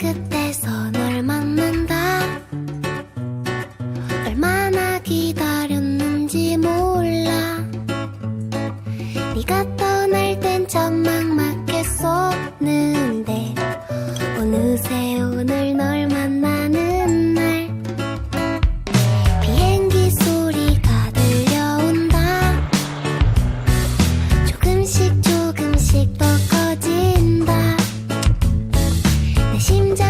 끝에서 널 만난다. 얼마나 기다렸는지 몰라. 네가 떠날 땐 전망 막 혼자